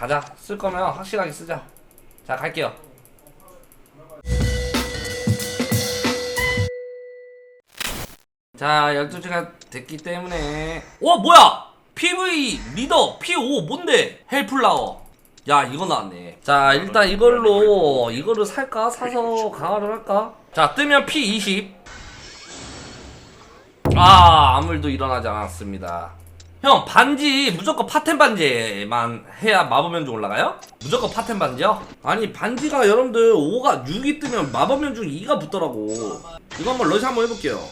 가자. 쓸 거면 확실하게 쓰자. 자, 갈게요. 자, 12시가 됐기 때문에. 와, 뭐야! PV 리더 P5 뭔데? 헬플라워. 야, 이거 나왔네. 자, 일단 이걸로, 이거를 살까? 사서 강화를 할까? 자, 뜨면 P20. 아, 아무 일도 일어나지 않았습니다. 형, 반지 무조건 파텐 반지만 해야 마법 연중 올라가요? 무조건 파텐 반지요? 아니, 반지가 여러분들 5가 6이 뜨면 마법 연중 2가 붙더라고. 이거 한번 러시 한번 해볼게요.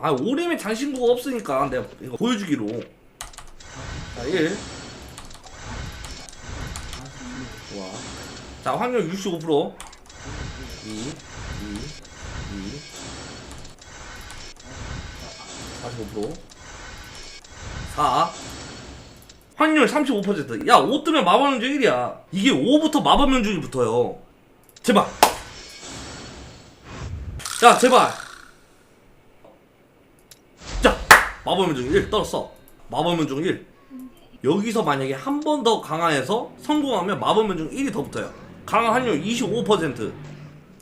아, 오림에 장신구가 없으니까 내가 이거 보여주기로. 자, 1. 좋아. 자, 확률 65%. 2, 2, 2. 45% 4 확률 35% 야, 5 뜨면 마법연중 1이야. 이게 5부터 마법연중이 붙어요. 제발. 야, 제발. 자, 마법연중 1 떨었어. 마법연중 1. 여기서 만약에 한 번 더 강화해서 성공하면 마법 연중 1이 더 붙어요. 강화 확률 25%.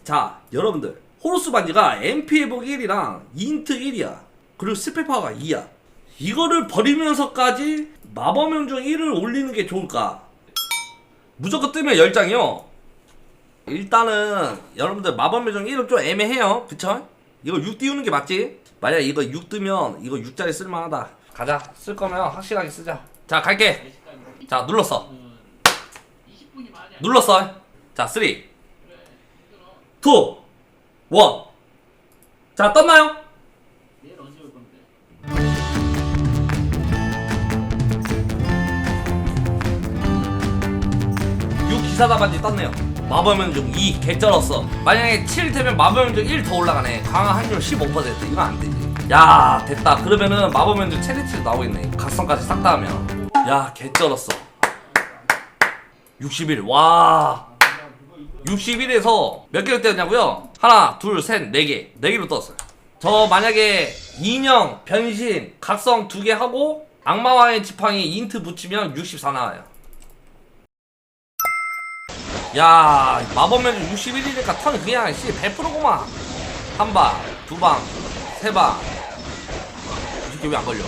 자, 여러분들. 호루스 반지가 MP 회복 1이랑 인트 1이야. 그리고 스펙 파워가 2야. 이거를 버리면서까지 마법 명중 1을 올리는 게 좋을까? 무조건 뜨면 10장이요. 일단은 여러분들 마법 명중 1은 좀 애매해요. 그쵸? 이거 6 띄우는 게 맞지? 만약 이거 6 뜨면 이거 6짜리 쓸만하다. 가자. 쓸 거면 확실하게 쓰자. 자, 갈게. 자, 눌렀어. 눌렀어. 자, 3, 2, 1. 자, 떴나요? 기사다 반지 떴네요. 마법명중 2 개쩔었어. 만약에 7 되면 마법명중 1더 올라가네. 강화 확률 15% 이거 안 되지. 야 됐다. 그러면은 마법명중 체리치도 나오겠네. 각성까지 싹 다 하면. 야 개쩔었어. 61. 와. 61에서 몇 개를 떼었냐고요? 하나, 둘, 셋, 네 개. 네 개로 떴어요. 저 만약에 인형, 변신, 각성 두 개 하고 악마와의 지팡이 인트 붙이면 64 나와요. 야 마법면접 61이니까? 턴 그냥 씨 100%구만. 한방 두방 세방. 이 새끼 왜 안 걸려.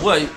뭐야 이